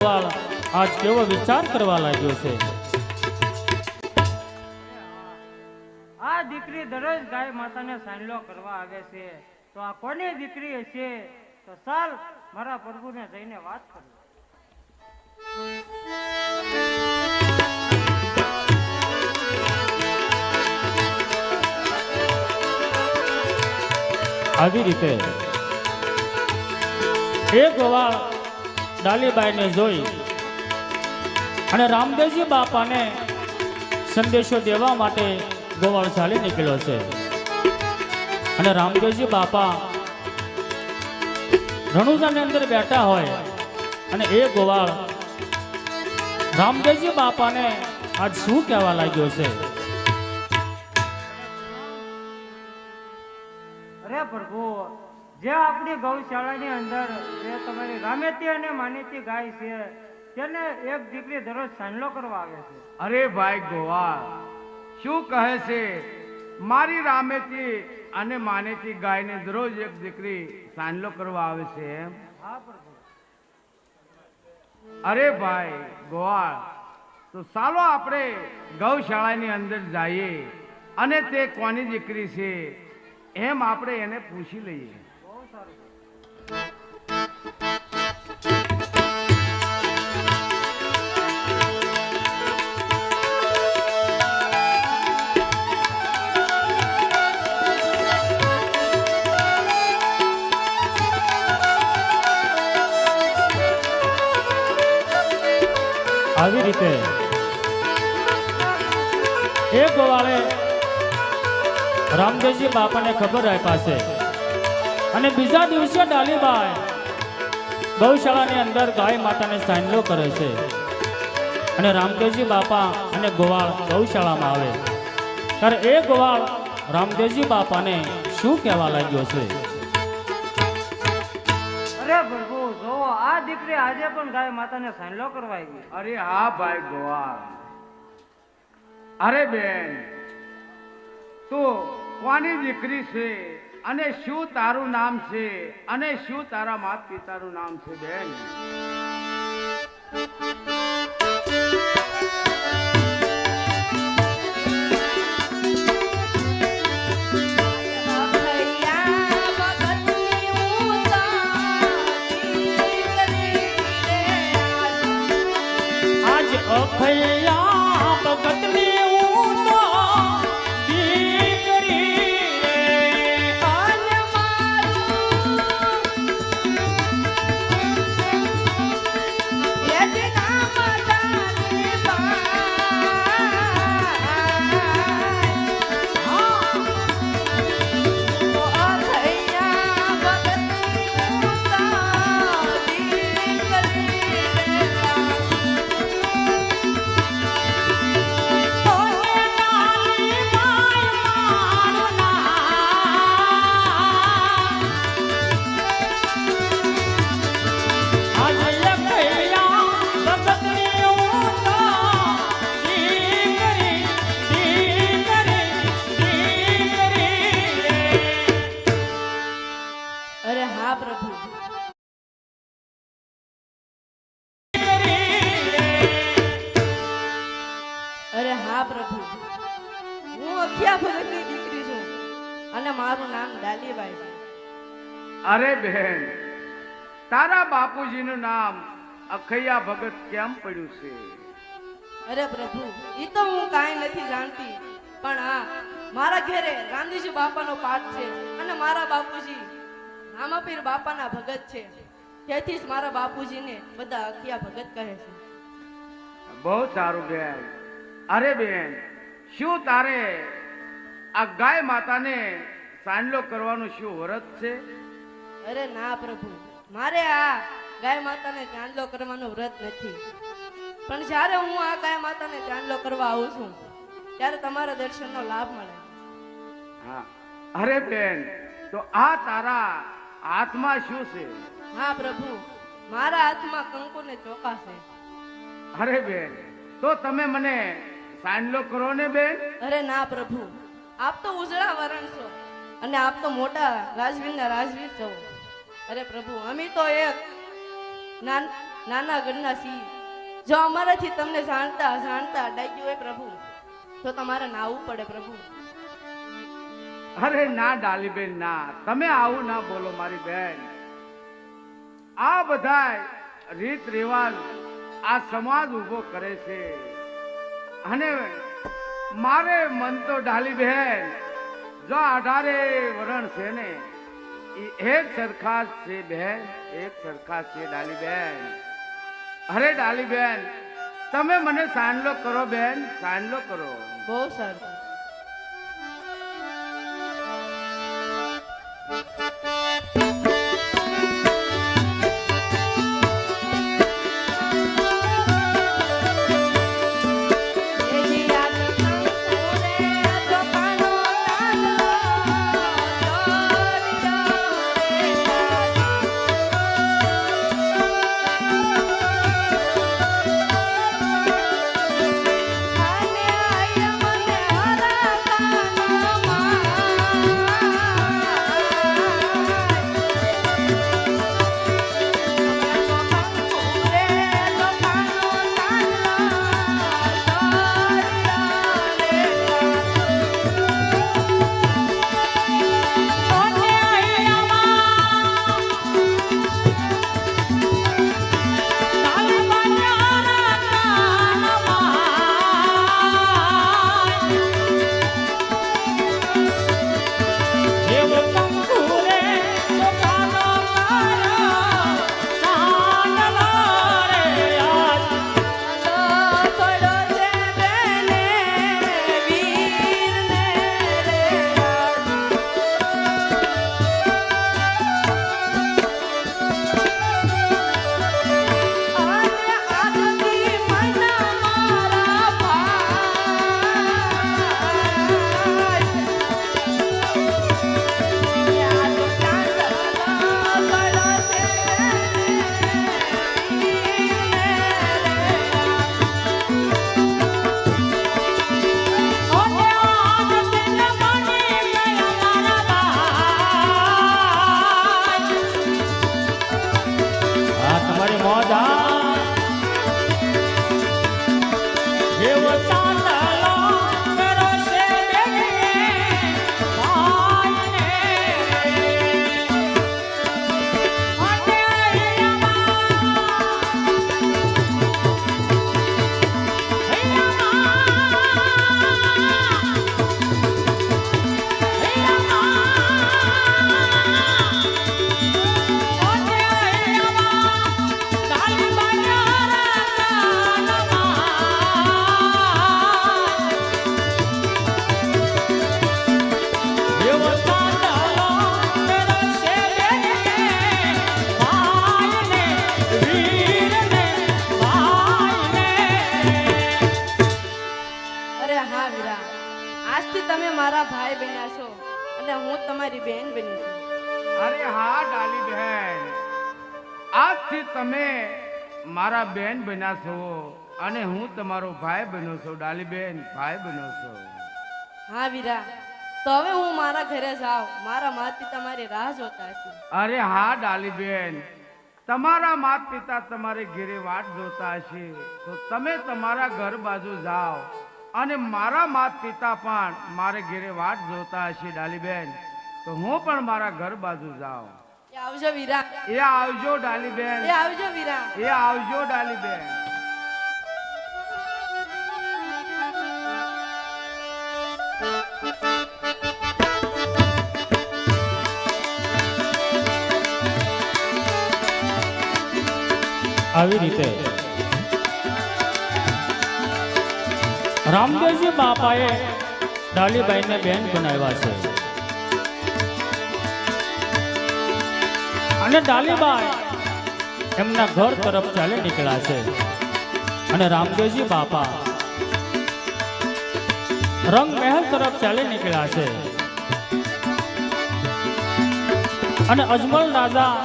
આજ કેવો વિચાર કરવા લાગ્યો છે? આ દીકરી દરરોજ ગાય માતાને સાંડલો કરવા આવે છે. તો આ કોની દીકરી છે તો ચાલ મારા પ્રભુને જઈને વાત કરું. આવી રીતે. એ ગોવાળ ડાલીબાઈને જોઈ અને રામદેવજી બાપાને સંદેશો દેવા માટે ગોવાળ ચાલી નીકળ્યો છે. અને રામદેવજી બાપા રણુજાની અંદર બેઠા હોય અને એ ગોવાળ રામદેવજી બાપાને આજ શું કહેવા લાગ્યો છે? અરે પ્રભુ જે આપણી ગૌશાળાની અંદર જે તમારી રામેતી અને માનેતી ગાય છે તેને એક દીકરી દરરોજ સાંડલો કરવા આવે છે. અરે ભાઈ ગોવાળ શું કહે છે? મારી રામેતી અને માનેતી ગાયને દરરોજ એક દીકરી સાંડલો કરવા આવે છે એમ? હા પ્રભુ અરે ભાઈ ગોવાળ તો ચાલો આપણે ગૌશાળાની અંદર જઈએ અને તે કોની દીકરી છે એમ આપણે એને પૂછી લઈએ. આવી રીતે. એ ગોવાળે રામદેવજી બાપાને ખબર આપ્યા છે. અને બીજા દિવસે ડાલીબાઈ ગૌશાળાની અંદર ગાય માતાને સાંડલો કરે છે. અને રામદેવજી બાપા અને ગોવાળ ગૌશાળામાં આવે. ત્યારે એ ગોવાળ રામદેવજી બાપાને શું કહેવા લાગ્યો છે? આજે પણ ગાય માતાને સાંડલો કરવા આવી અરે હા ભાઈ ગોવા અરે બેન, તો કોની દીકરી છે? અને શું તારું નામ છે? અને શું તારા માત પિતાનું નામ છે બેન? અખયા ભગતને તારા નામ અખૈયા ભગત કેમ પડ્યું છે? અરે પ્રભુ એ તો હું કાંઈ નથી જાણતી પણ હા મારા ઘેરે ગાંધીજી બાપાનો પાઠ છે અને મારા બાપુજી રામાપીર બાપાના ભગત છે. તેથી જ મારા બાપુજીને બધા અખિયા ભગત કહે છે. બહુ સારું બેન. અરે બેન શું તારે આ ગાય માતાને સાંડલો કરવાનું શું વ્રત છે? અરે ના પ્રભુ મારે આ ગાય માતાને ચાંદલો કરવાનો વ્રત નથી. પણ જ્યારે હું આ ગાય માતાને ચાંદલો કરવા આવું છું ત્યારે તમારા દર્શનનો લાભ મળે. હા. અરે બેન તો આ તારા હાથમાં શું છે? હા પ્રભુ મારા હાથમાં કંકુ ને ચોખા છે અરે બેન તો તમે મને સાંડલો કરો ને બેન? અરે ના પ્રભુ આપ તો ઉજળા વરણ છો અને આપ તો મોટા રાજવીરના રાજવીર છો. અરે પ્રભુ અમે તો એક નાન- ઘરના સિંહ જો અમારાથી તમને જાણતા જાણતા ડાગ્યું હોય પ્રભુ, તો તમારે નાવું પડે પ્રભુ. અરે ના ડાલીબેન, ના. તમે આવું ના બોલો મારી બેન. આ બધા રીત રિવાજ આ સમાજ ઊભો કરે છે. અને મારે મન તો ડાલી બેન જો અઢારે વરણ છે ને એક સરખા છે બેન, એક સરખા છે ડાલી બેન અરે ડાલી બેન તમે મને સાંડલો કરો બેન, સાંડલો કરો. બહુ સારું. બેન બની છું અરે હા ડાલી બહેન. આજથી તમે મારા બેન બન્યા છો અને હું તમારો ભાઈ બન્યો છું ડાલી બેન ભાઈ બન્યો છો. હા વીરા. તો હવે હું મારા ઘરે જાઉં. મારા માતા પિતા મારી રાહ જોતા છે અરે હા ડાલી બેન. તમારા માત પિતા તમારે ઘેરે વાટ જોતા હશે. તો તમે તમારા ઘર બાજુ જાઓ અને મારા માત પિતા પણ મારે ઘેરે વાટ જોતા હશે ડાલી બેન. તો હું પણ મારા ઘર બાજુ જાઉં. એ આવજો વીરા. એ આવજો ડાલી બેન એ આવજો વીરા. એ આવજો ડાલી બેન આવી રીતે. રામદેવજી બાપાએ ડાલીબાઈને બેન બનાવ્યા છે. અને ડાલીબાઈ એમના ઘર તરફ ચાલી નીકળ્યા છે. અને રામદેવજી બાપા રંગ મહેલ તરફ ચાલી નીકળ્યા છે. અને અજમલ રાજા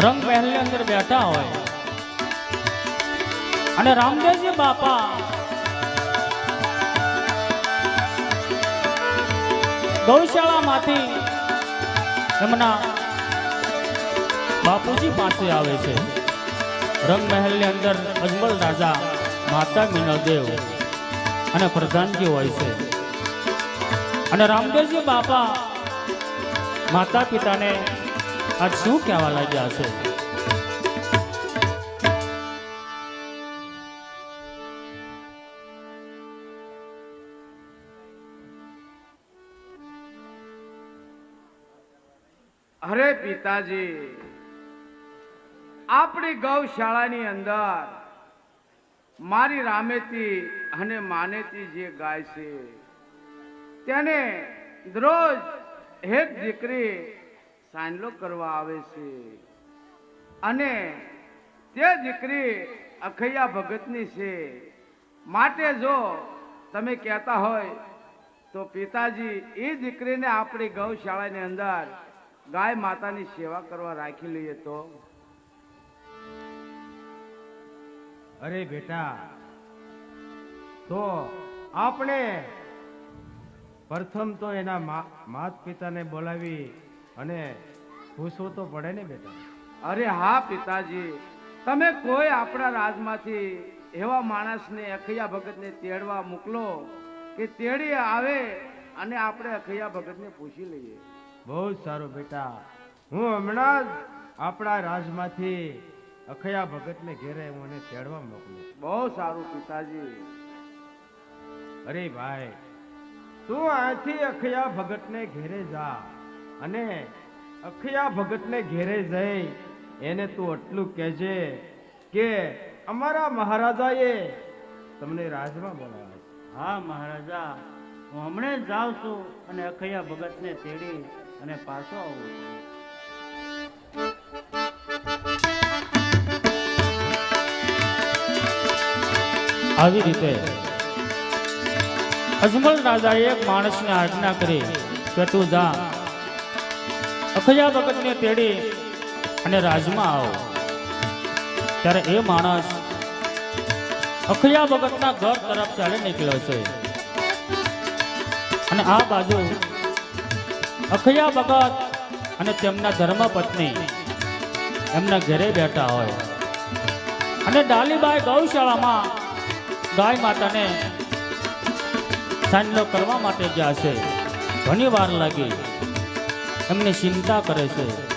રંગ મહેલની અંદર બેઠા હોય. અને રામદેવજી બાપા ગૌશાળામાંથી એમના બાપુજી પાસે આવે છે. રંગમહેલની અંદર અજમલ રાજા માતા મીનળદેવ અને પ્રધાનજી હોય છે. અને રામદેવજી બાપા માતા પિતાને આજ શું કહેવા લાગ્યા છે? અરે પિતાજી, આપણી ગૌશાળાની અંદર મારી રામેતી અને માનેતી જે ગાય છે, તેને દરરોજ એક દીકરી સાંજલો કરવા આવે છે. અને તે દીકરી અખૈયા ભગતની છે. માટે જો તમે કહેતા હોય, તો પિતાજી એ દીકરીને આપણી ગૌશાળાની અંદર ગાય માતાની સેવા કરવા રાખી લઈએ તો? અરે બેટા તો આપણે પ્રથમ તો એના માત પિતાને બોલાવી અને પૂછવું તો પડે ને બેટા? અરે હા પિતાજી તમે કોઈ આપણા રાજમાંથી એવા માણસને અખૈયા ભગતને તેડવા મોકલો કે તેડી આવે અને આપણે અખૈયા ભગતને પૂછી લઈએ. બહુ સારું બેટા. હું હમણાં જ આપણા રાજમાંથી અખયા ભગતને ઘેરે હું એને તેડવા મોકલું. બહુ સારું પિતાજી. અરે ભાઈ તું અહીંથી અખયા ભગતને ઘેરે જા અને અખયા ભગતને ઘેરે જઈ એને તું એટલું કહેજે કે અમારા મહારાજાએ તમને રાજમાં બોલાવ્યા. હા મહારાજા હું હમણાં જ જાઉં છું અને અખૈયા ભગતને તેડી અને પાછો આવવું આવી રીતે અજમલ રાજાએ એક માણસને આજ્ઞા કરી, કે તું જા. અખજા ભગતને તેડી અને રાજમાં આવ. ત્યારે એ માણસ અખજા ભગતના ઘર તરફ ચાલી નીકળ્યો છે. અને આ બાજુ અખયા ભગત અને તેમના ધર્મપત્ની એમના ઘરે બેઠા હોય. અને ડાલીબાઈ ગૌશાળામાં ગાય માતાને સાંજલો કરવા માટે ગયા છે. ઘણી વાર લાગી. એમની ચિંતા કરે છે.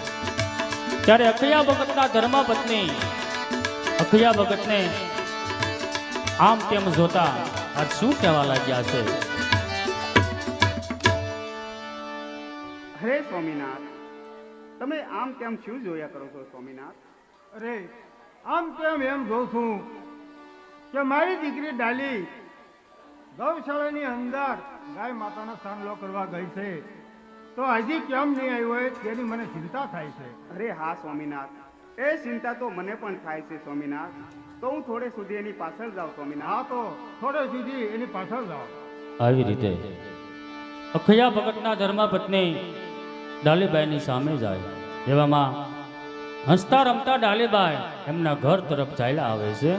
ત્યારે અખયા ભગતના ધર્મપત્ની અખયા ભગતને આમ તેમ જોતા આજ શું કહેવા લાગ્યા છે? સ્વામિનાથ. તમે આમ તેમ શું જોયા કરો છો સ્વામિનાથ? અરે આમ કેમ એમ જોઉં છું કે મારી દીકરી ડાલી ગૌશાળાની અંદર ગાય માતાનો સામલો કરવા ગઈ છે. તો હજી કેમ નહીં આવ્યો હોય તેની મને ચિંતા થાય છે. અરે હા સ્વામિનાથ. એ ચિંતા તો મને પણ થાય છે સ્વામિનાથ. તો હું થોડે સુધી એની પાછળ જાઉં હા તો થોડે સુધી એની પાછળ જાઉં આવી રીતે. અખયા ભગતના ધર્મપત્ની ડાલીબાઈની સામે જાય. એવામાં હસતા રમતા ડાલીબાઈ એમના ઘર તરફ ચાલ્યા આવે છે.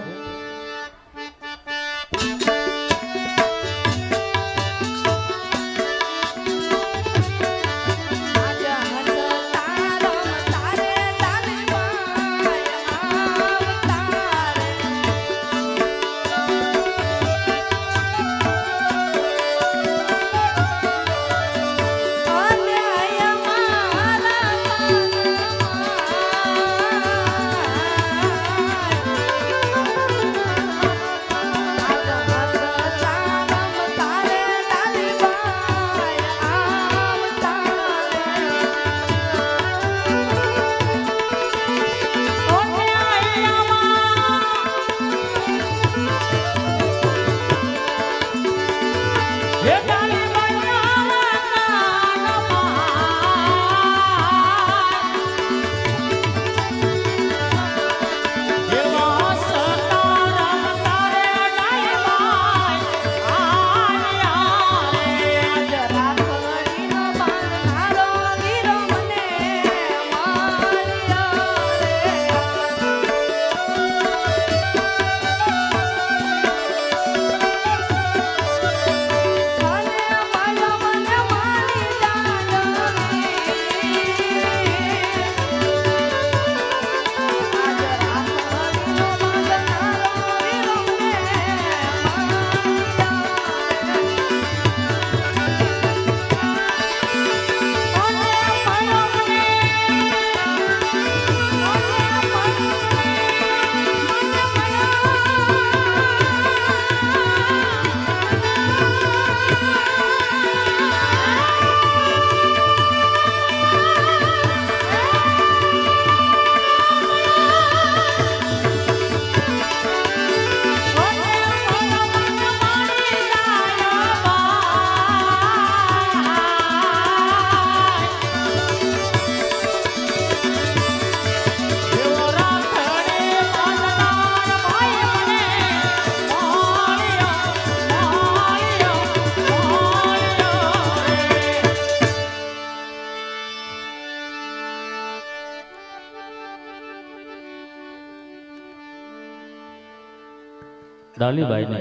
ડાલીબાઈને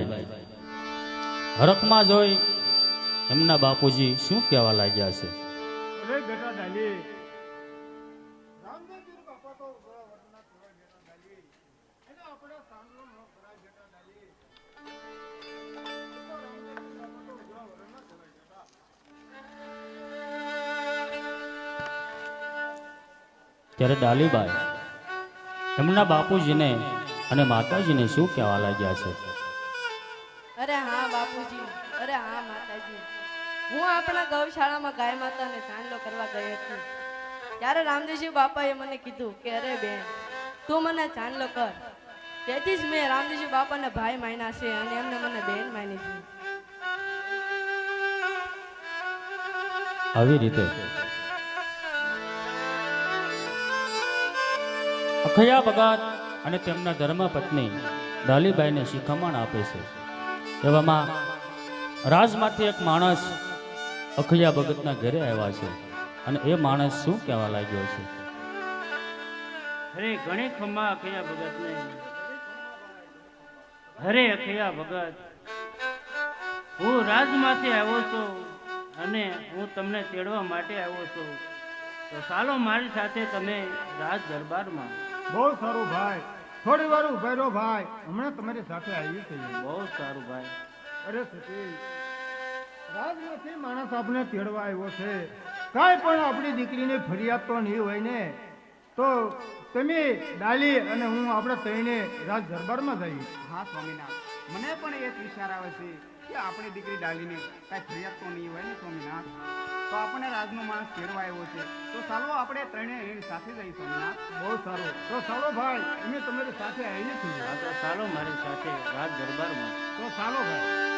હરખમાં જોઈ એમના બાપુજી શું કહેવા લાગ્યા છે? ત્યારે ડાલીબાઈ એમના બાપુજીને અને માતાજીને શું કહેવા લાગ્યા છે? અરે હા બાપુજી. અરે હા માતાજી. હું આપણા ગૌશાળામાં ગાય માતાને ચાંદલો કરવા ગઈ હતી. ત્યારે રામદેવજી બાપાએ મને કીધું કે અરે બેન તું મને ચાંદલો કર. તેથી જ મેં રામદેવજી બાપાને ભાઈ માન્યા છે અને એમને મને બેન માની છે. આવી રીતે. અખયા ભગત અને તેમના ધર્મપત્ની ડાલીબાઈને શિખામણ આપે છે. એવામાં રાજમાંથી એક માણસ અખિયા ભગતના ઘરે આવ્યા છે અને એ માણસ શું કહેવા લાગ્યો છે? હરે ઘણી ખમ્મા અખિયા ભગત ને હરે અખિયા ભગત, હું રાજમાંથી આવ્યો છું અને હું તમને તેડવા માટે આવ્યો છું. તો ચાલો મારી સાથે તમે રાજ દરબારમાં. બહુ સારું ભાઈ. થોડી વાર ઊભા રહો ભાઈ. હમણાં તમારી સાથે આવી છે બહુ સારું ભાઈ. અરે સતી રાજમાંથી માણસ આપણે તેડવા આવ્યો છે. કાંઈ પણ આપણી દીકરીને ફરિયાદ તો નહીં હોય ને. તો તમે ડાલી અને હું આપણે તઈને રાજ દરબારમાં જઈએ. હા સ્વામિનાથ મને પણ એ વિચાર આવે છે. કે આપણી દીકરી ડાલીને કાંઈ ફરિયાદ તો નહીં હોય ને સ્વામિનાથ? તો આપણને રાજનો માણસ ફેરવા આવ્યો છે. તો ચાલો આપણે ત્રણેય એની સાથે જઈએ સ્વામિનાથ. બહુ સારું. તો ચાલો ભાઈ અમે તમારી સાથે આવીને છીએ. ચાલો મારી સાથે રાજ દરબારમાં. તો ચાલો ભાઈ.